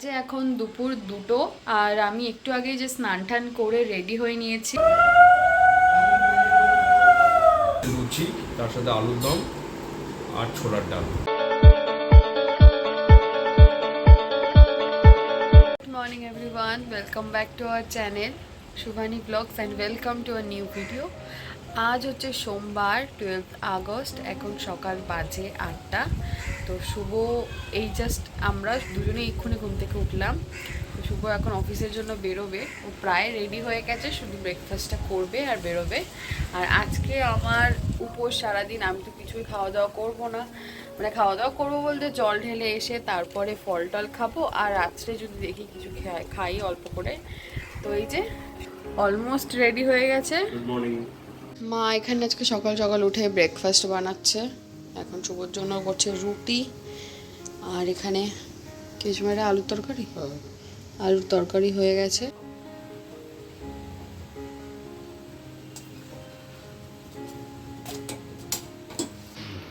বাজে এখন দুপুর দুটো আর আমি একটু আগে যে স্নান টান করে রেডি হয়ে নিয়েছি। লুচি তার সাথে আলুর দম আর ছোলার ডাল। Good morning everyone welcome back to our channel Shubhani blogs and welcome to a new video আজ হচ্ছে সোমবার টুয়েলভ আগস্ট এখন সকাল বাজে আটটা। তো শুভ এই জাস্ট আমরা দুজনে এক্ষুনি ঘুম থেকে উঠলাম। তো শুভ এখন অফিসের জন্য বেরোবে। ও প্রায় রেডি হয়ে গেছে শুধু ব্রেকফাস্টটা করবে আর বেরোবে। আর আজকে আমার উপোস সারাদিন আমি তো কিছুই খাওয়া দাওয়া করব না। মানে খাওয়া দাওয়া করব বলতে জল ঢেলে এসে তারপরে ফল টল খাব আর রাত্রে যদি দেখি কিছু খাই খাই অল্প করে। তো এই যে অলমোস্ট রেডি হয়ে গেছে। মা এখানে আজকে সকাল সকাল উঠে ব্রেকফাস্ট বানাচ্ছে। এখন শুভর জন্য করছে রুটি আর এখানে কিছু মেরে আলুর তরকারি। আলুর তরকারি হয়ে গেছে।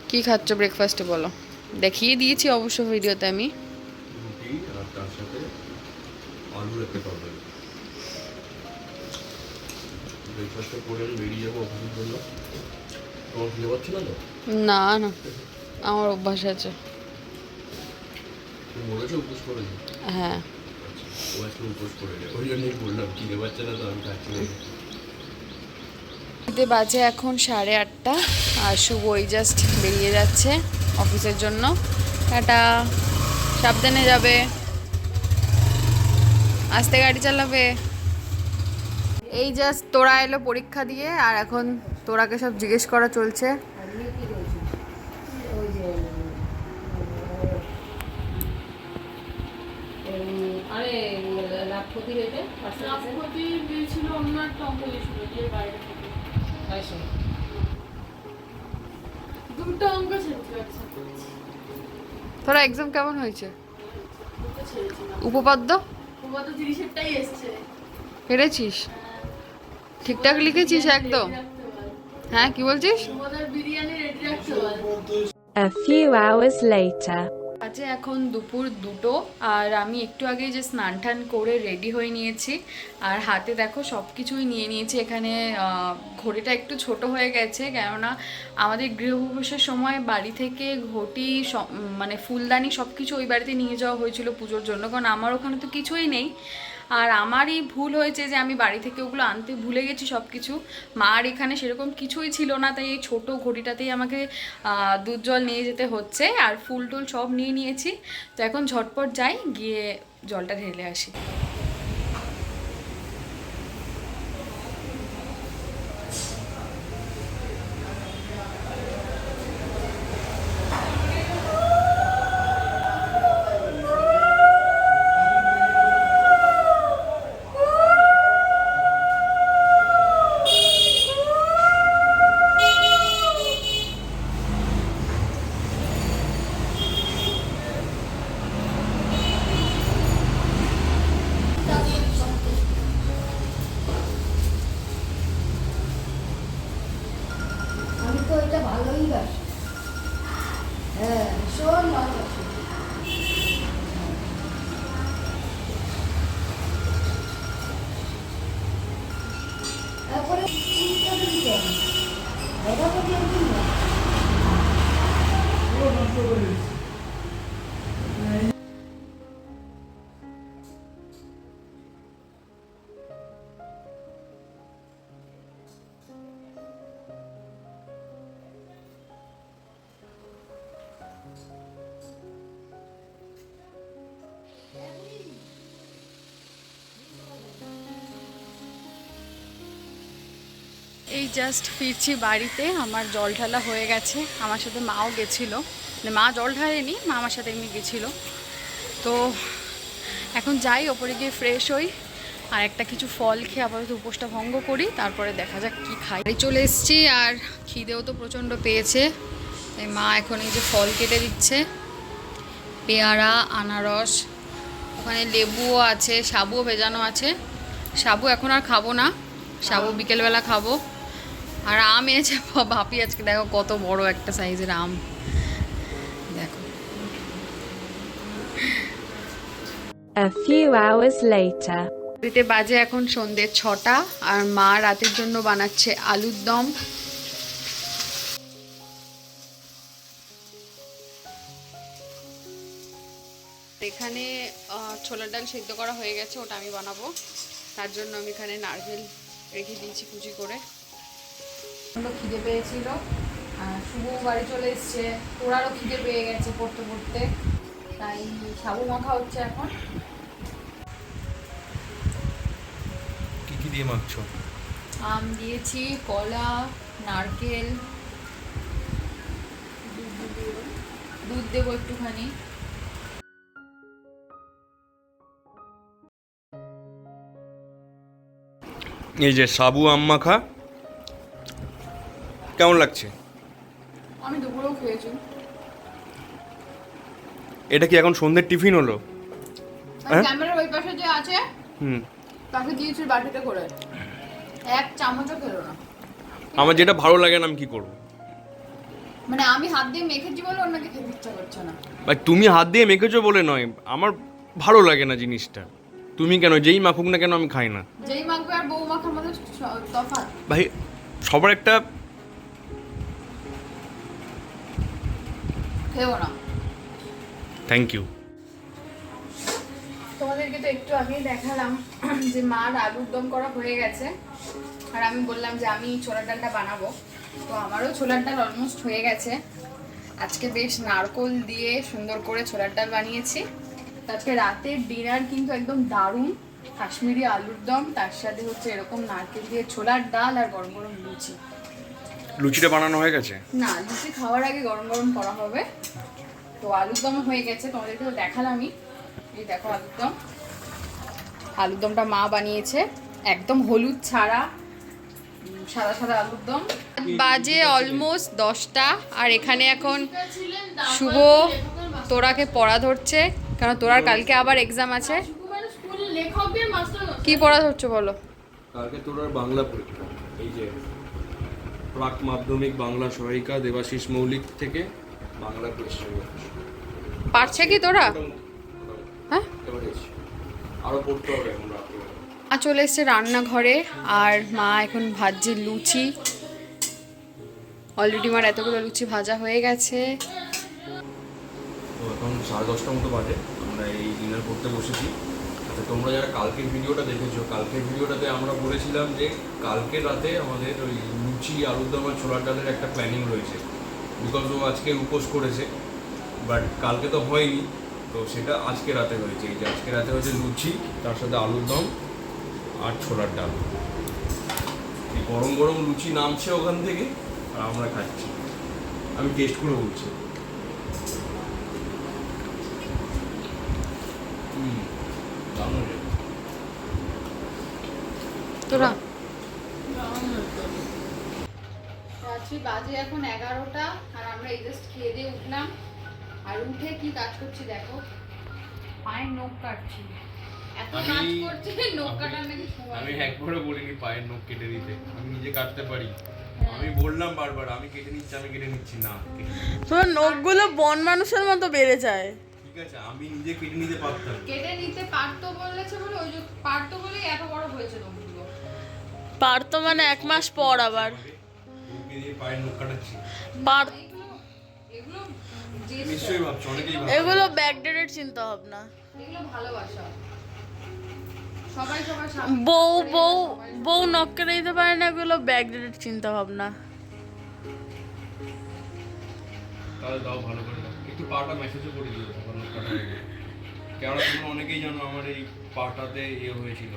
কি খাচ্ছ ব্রেকফাস্টে বলো? দেখিয়ে দিয়েছি অবশ্য ভিডিওতে আমি। ব্রেকফাস্টটা করে আমি বেরিয়ে যাব অফিসের জন্য। তোমার পাচ্ছি না তো? না না আমার অভ্যাস আছে। হ্যাঁ। এতে বাজে এখন সাড়ে আটটা আর শুভ ওই জাস্ট বেরিয়ে যাচ্ছে অফিসের জন্য। টাটা সাবধানে যাবে। আস্তে গাড়ি চালাবে। এই জাস্ট তোরা এলো পরীক্ষা দিয়ে আর এখন তোরাকে সব জিজ্ঞেস করা চলছে। আরে লাখপতির এটা লাখপতি দিয়েছিল অন্য একটা অঙ্ক দিয়েছিল যে বাইরে থেকে। দুটো অঙ্ক তোরা এক্সাম কেমন হয়েছে? ছেড়েছিলাম উপপাদ্য? তিরিশেরটাই এসছে। পেরেছিস? ঠিকঠাক লিখেছিস একদম? হ্যাঁ কি বলছিস? A few hours later. আজকে এখন দুপুর দুটো, আর আমি একটু আগে যে স্নান টান করে রেডি হয়ে নিয়েছি। আর হাতে দেখো সব কিছুই নিয়ে নিয়েছি। এখানে ঘড়িটা একটু ছোট হয়ে গেছে, কেননা আমাদের গৃহপ্রবেশের সময় বাড়ি থেকে ঘটি মানে ফুলদানি সব কিছু ওই বাড়িতে নিয়ে যাওয়া হয়েছিল পুজোর জন্য। কারণ আমার ওখানে তো কিছুই নেই। আর আমারই ভুল হয়েছে যে আমি বাড়ি থেকে ওগুলো আনতে ভুলে গেছি সব কিছু মার এখানে সেরকম কিছুই ছিল না, তাই এই ছোটো ঘটিটাতেই আমাকে দুধ জল নিয়ে যেতে হচ্ছে আর ফুল টুল সব নিয়ে নিয়েছি। তো এখন ঝটপট যাই, গিয়ে জলটা ঢেলে আসি। এই জাস্ট ফিরছি বাড়িতে, আমার জল ঢালা হয়ে গেছে, আমার সাথে মাও গেছিল। মানে মা জল ঢালেনি মা আমার সাথে এমনি গেছিল। তো এখন যাই, ওপরে গিয়ে ফ্রেশ হই, আর একটা কিছু ফল খেয়ে আপাতত উপোসটা ভঙ্গ করি, তারপরে দেখা যাক কি খাই। চলে এসেছি, আর খিদেও তো প্রচণ্ড পেয়েছে। তাই মা এখন এই যে ফল কেটে দিচ্ছে, পেয়ারা, আনারস, ওখানে লেবুও আছে, সাবুও ভেজানো আছে। সাবু এখন আর খাব না, সাবু বিকেলবেলা খাব। আর আম এনেছে ভাপি আজকে দেখো কত বড় একটা সাইজের আম। দেখো। A few hours later. দিতে বাজে এখন সন্ধ্যে ছটা আর মা রাতের জন্য বানাচ্ছে আলুর দম। এখানে ছোলার ডাল সেদ্ধ করা হয়ে গেছে ওটা আমি বানাবো। তার জন্য আমি এখানে নারকেল রেখে দিয়েছি কুচি করে। খিদে পেয়েছিল। আর শুভ বাড়ি চলে এসছে। ওরারও খিদে পেয়ে গেছে পড়তে পড়তে। তাই সাবু মাখা হচ্ছে এখন। কি কি দিয়ে মাখছো? আম দিয়েছি কলা নারকেল। দুধ দেবো একটুখানি। এই যে সাবু আম মাখা কেমন লাগছে? আমি দুপুরেও খেয়েছি। এটা কি এখন সন্ধ্যের টিফিন হলো? হ্যাঁ? ক্যামেরার ওই পাশে যে আছে হুম। তাকে দিয়েছি বাটিতে করে। এক চামচও খেলো না। আমার যেটা ভালো লাগে না আমি কি করব? মানে আমি হাত দিয়ে মেখেছি বলে ওনাকে খেতে ইচ্ছা করছে না। ভাই তুমি হাত দিয়ে মেখেছো বলে নয় আমার ভালো লাগে না জিনিসটা। তুমি কেন যেই মাখুক না কেন আমি খাই না। যেই মাখবে আর বউ মাখার মধ্যে তফাৎ। ভাই সবার একটা খেও না থ্যাংক ইউ তোমাদেরকে তো একটু আগেই দেখালাম যে মার আলুর দম করা হয়ে গেছে। আর আমি বললাম যে আমি ছোলার ডালটা বানাবো। তো আমারও ছোলার ডাল অলমোস্ট হয়ে গেছে। আজকে বেশ নারকোল দিয়ে সুন্দর করে ছোলার ডাল বানিয়েছি। আজকে রাতের ডিনার কিন্তু একদম দারুণ। কাশ্মীরি আলুর দম তার সাথে হচ্ছে এরকম নারকেল দিয়ে ছোলার ডাল আর গরম গরম লুচি। লুচিটা বানানো হয়ে গেছে? না লুচি খাওয়ার আগে গরম গরম করা হবে। তো আলুর দম হয়ে গেছে তোমাদেরকে তো দেখালামই। এই দেখো আলুর দম আলুর দমটা মা বানিয়েছে। একদম হলুদ ছাড়া সাদা সাদা আলুর দম বাজে অলমোস্ট দশটা আর এখানে এখন শুভ তোরাকে পড়া ধরছে কারণ তোরার কালকে আবার এক্সাম আছে। কি পড়া ধরছো বলো? কালকে তোর আর বাংলা পরীক্ষা এই যে প্রাক মাধ্যমিক বাংলা সহায়িকা দেবাশিস মৌলিক থেকে বাংলা কোয়েশ্চেন পারছে কি তোরা? হ্যাঁ? আরও পড়তে হবে এখন রাত্রিবেলা চলে এসছে রান্নাঘরে আর মা এখন ভাজছে লুচি। অলরেডি মার এতগুলো লুচি ভাজা হয়ে গেছে। তো এখন সাড়ে দশটার মতো বাজে। আমরা এই ডিনার করতে বসেছি। আচ্ছা তোমরা যারা কালকের ভিডিওটা দেখেছ, কালকের ভিডিওটাতে আমরা বলেছিলাম যে কালকে রাতে আমাদের ওই লুচি, আলুর দম আর ছোলার ডালের একটা প্ল্যানিং রয়েছে। বিকজ ও আজকে উপোস করেছে বাট কালকে তো হয়নি, তো সেটা আজকে রাতে হয়েছে। এই যে আজকে রাতে হয়েছে লুচি, তার সাথে আলুর দম আর ছোলার ডাল। এই গরম গরম লুচি নামছে ওখান থেকে, আর আমরা খাচ্ছি। আমি টেস্ট করে বলছি হুম দারুণ রে। তোরা। রাত্রি বাজে এখন এগারোটা আর আমরা এই জাস্ট খেয়ে দিয়ে উঠলাম। আর উঠে কি কাজ করছি দেখো। পায়ের নখ কাটছি। এত কাজ করছে নখ কাটার নাকি আমি নেই। একবারও বলিনি পায়ের নখ কেটে দিতে। আমি নিজে কাটতে পারি। আমি বললাম বারবার আমি কেটে নিচ্ছি আমি কেটে নিচ্ছি না তোর নখগুলো বন মানুষের মতো বেড়ে যায়। ঠিক আছে আমি নিজে কেটে নিতে পারতাম। কেটে নিতে পারতো বলেছে বলে ওই যে পারতো বলেই এত বড় হয়েছে নখগুলো। পারতো মানে এক মাস পর আবার। এগুলো ব্যাকডেটেড চিন্তা ভাবনা। বউ বউ বউ নখ কেটে দিতে পারে না, এগুলো ব্যাকডেটেড চিন্তা ভাবনা। তাহলে দাও ভালো করে। একটু পাটা মেসেজও করে দিও তখন। কেননা তোমরা অনেকেই জানো আমার এই পাটাতে ইয়ে হয়েছিল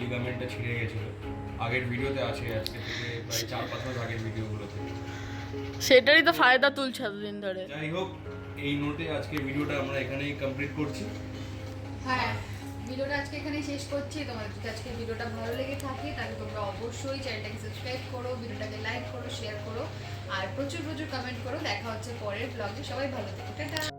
লিগামেন্টটা ছিঁড়ে গেছিল। আগের ভিডিওতে আছে আজকে থেকে প্রায় চার পাঁচ মাস আগের ভিডিওগুলোতে। সেটারই তো ফায়দা তুলছে এতদিন ধরে। যাই হোক এই নোটে আজকে ভিডিওটা আমরা এখানেই কমপ্লিট করছি। হ্যাঁ ভিডিওটা আজকে এখানেই শেষ করছি। তোমাদের যদি আজকে ভিডিওটা ভালো লেগে থাকে তাহলে তোমরা অবশ্যই চ্যানেলটাকে সাবস্ক্রাইব করো ভিডিওটাকে লাইক করো শেয়ার করো আর প্রচুর প্রচুর কমেন্ট করো। দেখা হচ্ছে পরের ব্লগে সবাই ভালো থেকো। টাটা!